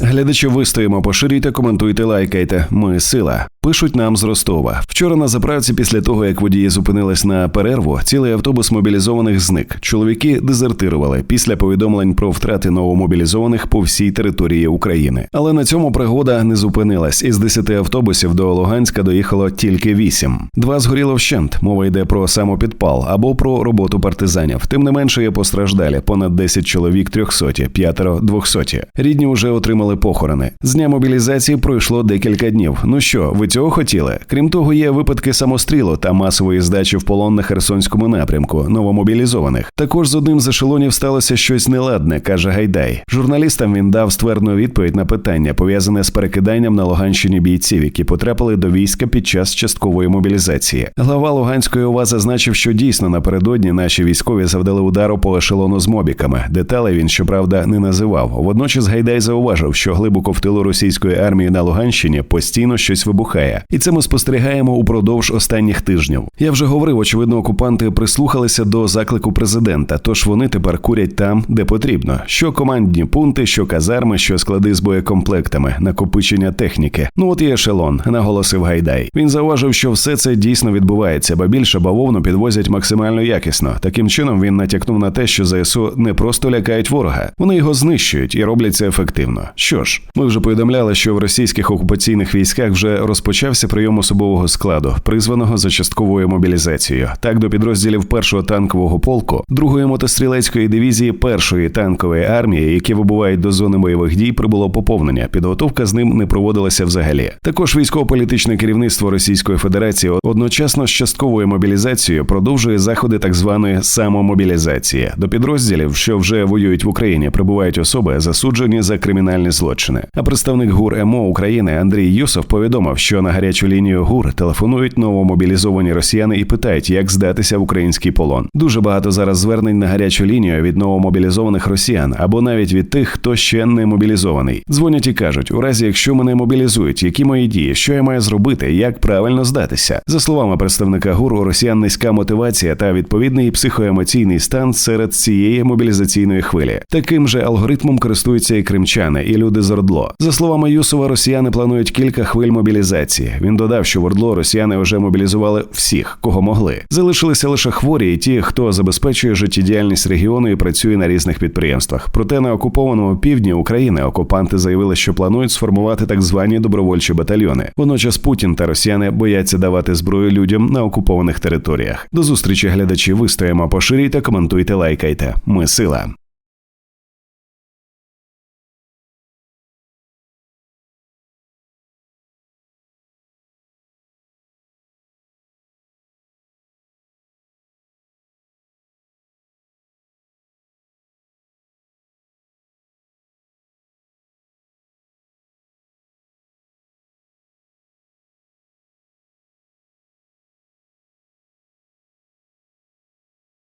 Глядачі вистоїмо, поширюйте, коментуйте, лайкайте. Ми сила. Пишуть нам з Ростова. Вчора на заправці, після того як водії зупинились на перерву, цілий автобус мобілізованих зник. Чоловіки дезертирували після повідомлень про втрати новомобілізованих по всій території України. Але на цьому пригода не зупинилась. Із 10 автобусів до Луганська доїхало тільки 8. Два згоріло вщент. Мова йде про самопідпал або про роботу партизанів. Тим не менше є постраждалі. Понад 10 чоловік трьохсоті, п'ятеро двохсоті. Рідні вже отримали похорони. З дня мобілізації пройшло декілька днів. Ну що, ви цього хотіли? Крім того, є випадки самострілу та масової здачі в полон на Херсонському напрямку новомобілізованих. Також з одним з ешелонів сталося щось неладне, каже Гайдай. Журналістам він дав ствердну відповідь на питання, пов'язане з перекиданням на Луганщині бійців, які потрапили до війська під час часткової мобілізації. Глава Луганської ОВА зазначив, що дійсно напередодні наші військові завдали удару по ешелону з мобіками. Деталей він щоправда не називав. Водночас Гайдай зауважив, що глибоко в тилу російської армії на Луганщині постійно щось вибухає, і це ми спостерігаємо упродовж останніх тижнів. Я вже говорив, очевидно, окупанти прислухалися до заклику президента, тож вони тепер курять там, де потрібно. Що командні пункти, що казарми, що склади з боєкомплектами, накопичення техніки. Ну от і ешелон, наголосив Гайдай. Він зауважив, що все це дійсно відбувається, бо більше бавовну підвозять максимально якісно. Таким чином він натякнув на те, що ЗСУ не просто лякають ворога, вони його знищують і роблять це ефективно. Що ж, ми вже повідомляли, що в російських окупаційних військах вже розпочався прийом особового складу, призваного за частковою мобілізацією. Так до підрозділів першого танкового полку, другої мотострілецької дивізії першої танкової армії, які вибувають до зони бойових дій, прибуло поповнення. Підготовка з ним не проводилася взагалі. Також військово-політичне керівництво Російської Федерації одночасно з частковою мобілізацією продовжує заходи так званої самомобілізації. До підрозділів, що вже воюють в Україні, прибувають особи, засуджені за кримінальні злочини. А представник ГУР МО України Андрій Юсов повідомив, що на гарячу лінію ГУР телефонують новомобілізовані росіяни і питають, як здатися в український полон. Дуже багато зараз звернень на гарячу лінію від новомобілізованих росіян або навіть від тих, хто ще не мобілізований. Дзвонять і кажуть, у разі якщо мене мобілізують, які мої дії, що я маю зробити, як правильно здатися. За словами представника ГУР, у росіян низька мотивація та відповідний психоемоційний стан серед цієї мобілізаційної хвилі. Таким же алгоритмом користуються і кримчани, і люди з Ордло. За словами Юсова, росіяни планують кілька хвиль мобілізації. Він додав, що в Ордло росіяни вже мобілізували всіх, кого могли. Залишилися лише хворі і ті, хто забезпечує життєдіяльність регіону і працює на різних підприємствах. Проте на окупованому півдні України окупанти заявили, що планують сформувати так звані добровольчі батальйони. Водночас Путін та росіяни бояться давати зброю людям на окупованих територіях. До зустрічі глядачі вистоїмо, поширюйте, коментуйте, лайкайте. Ми сила.